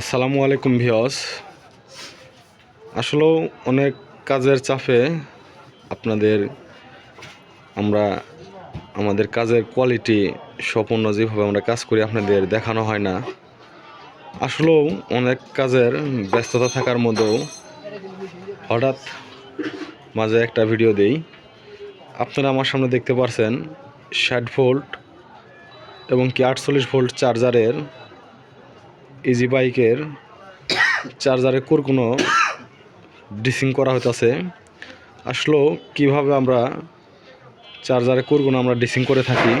আসসালামু আলাইকুম ভিওস আসলেও অনেক কাজের চাপে আপনাদের আমরা, আমাদের কাজের কোয়ালিটি সম্পূর্ণ যেভাবে আমরা কাজ করি আপনাদের দেখানো হয় না। আসলেও অনেক কাজের ব্যস্ততা থাকার মধ্যেও হঠাৎ মাঝে একটা ভিডিও দেই। আপনারা আমার সামনে দেখতে পারছেন ষাট ভোল্ট এবং কি আটচল্লিশ ভোল্ট চার্জারের ইজি বাইকের চার্জারের কোরগুলো ডিসিং করা হইতাছে। আসলেও কীভাবে আমরা চার্জারের কোরগুলো আমরা ডিসিং করে থাকি?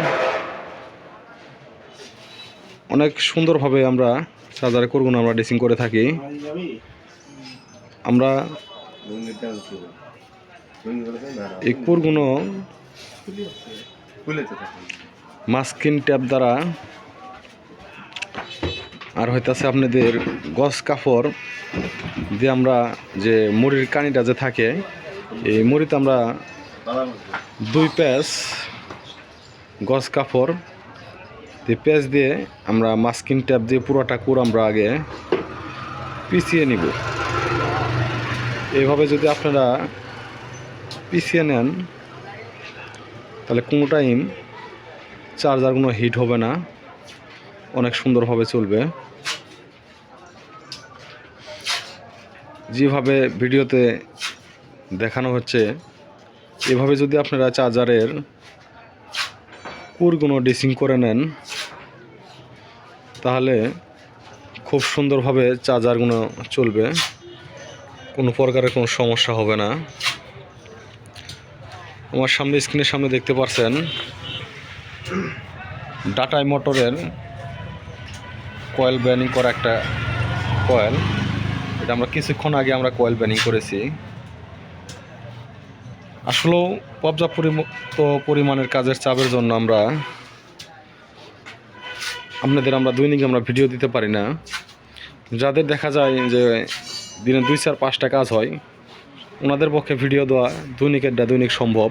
অনেক সুন্দরভাবে আমরা চার্জারের কোরগুলো আমরা ডিসিং করে থাকি। আমরা এই কোরগুলো মাস্কিন ট্যাপ দ্বারা আর হইতাছে আপনাদের গস কাপড় দিয়ে আমরা যে মুড়ির কানিটা যে থাকে, এই মুড়িতে আমরা দুই প্যাচ গস কাপড় দিয়ে প্যাচ দিয়ে আমরা মাস্কিন ট্যাপ দিয়ে পুরোটা কুর আমরা আগে পিছিয়ে নিব। এইভাবে যদি আপনারা পিছিয়ে নেন, তাহলে কোনো টাইম চার্জারগুলো হিট হবে না। অনেক সুন্দরভাবে চলবে। যেভাবে ভিডিওতে দেখানো হচ্ছে, এভাবে যদি আপনারা চার্জারের কুরগুলো ডিসিং করে নেন, তাহলে খুব সুন্দরভাবে চার্জারগুলো চলবে। কোনো প্রকারের কোনো সমস্যা হবে না। আমার সামনে, স্ক্রিনের সামনে দেখতে পাচ্ছেন ডাটাই মোটরের কয়েল ব্যানিং করা একটা কয়েল এটা আমরা কিছুক্ষণ আগে আমরা কয়েল ব্যানিং করেছি। আসলেও পর্যাপ্ত পরিমাণের কাজের চাপের জন্য আমরা, আপনাদের আমরা দৈনিক আমরা ভিডিও দিতে পারি না। যাদের দেখা যায় যে দিনে দুই চার পাঁচটা কাজ হয়, ওনাদের পক্ষে ভিডিও দেওয়া দৈনিকেরটা দৈনিক সম্ভব।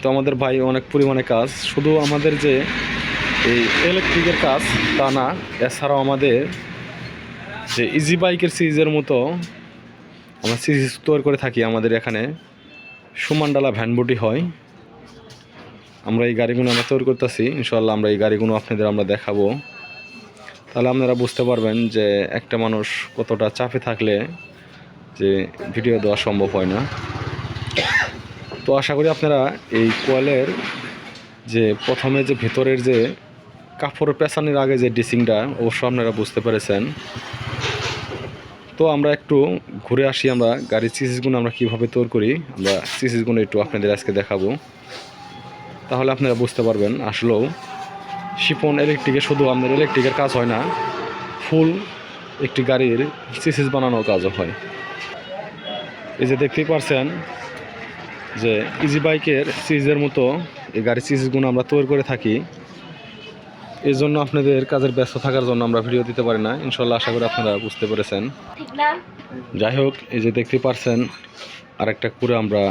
তো আমাদের ভাই অনেক পরিমাণে কাজ। শুধু আমাদের যে এই ইলেকট্রিকের কাজ তা না। এছাড়াও আমাদের যে ইজি বাইকের সিরিজের মতো আমরা সিরিজ তৈরি করে থাকি আমাদের এখানে। সুমানডালা ভ্যানবুটি হয়। আমরা এই গাড়িগুলো আমরা তৈরি করতেছি। ইনশাল্লাহ আমরা এই গাড়িগুলো আপনাদের আমরা দেখাবো। তাহলে আপনারা বুঝতে পারবেন যে একটা মানুষ কতটা চাপে থাকলে যে ভিডিও দেওয়া সম্ভব হয় না। তো আশা করি আপনারা এই কোয়ালের যে প্রথমে যে ভেতরের যে কাপড় পেঁচানোর আগে যে ডিসিংটা অবশ্য আপনারা বুঝতে পেরেছেন। তো আমরা একটু ঘুরে আসি আমরা, গাড়ির সিসিসগুলো আমরা কীভাবে তৈরি করি, আমরা সিসিসগুলো একটু আপনাদের আজকে দেখাবো। তাহলে আপনারা বুঝতে পারবেন, আসলেও শিপন ইলেকট্রিকের শুধু আপনার ইলেকট্রিকের কাজ হয় না ফুল একটি গাড়ির সিসিস বানানোর কাজও হয়। এই যে দেখতেই পারছেন যে ইজি বাইকের সিরিজের মতো এই গাড়ির সিরিজগুলো আমরা তৈরি করে থাকি। এই জন্য আপনাদের কাজের ব্যস্ত থাকার জন্য আমরা ভিডিও দিতে পারি না। ইনশাল্লাহ আশা করি আপনারা বুঝতে পেরেছেন। যাই হোক এই যে দেখতে পারছেন আরেকটা করে আমরা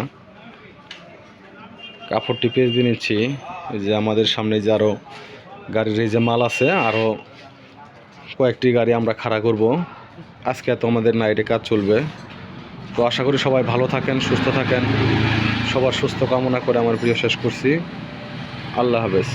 কাপড়টি পেজ দিয়ে নিচ্ছি। এই যে আমাদের সামনে যে আরও গাড়ির এই যে মাল আছে আরও কয়েকটি গাড়ি আমরা খাড়া করব। আজকে এত আমাদের নাইটে কাজ চলবে। তো আশা করি সবাই ভালো থাকেন সুস্থ থাকেন। সবার সুস্থ কামনা করে আমার প্রিয় শেষ করছি। আল্লাহ হাফেজ।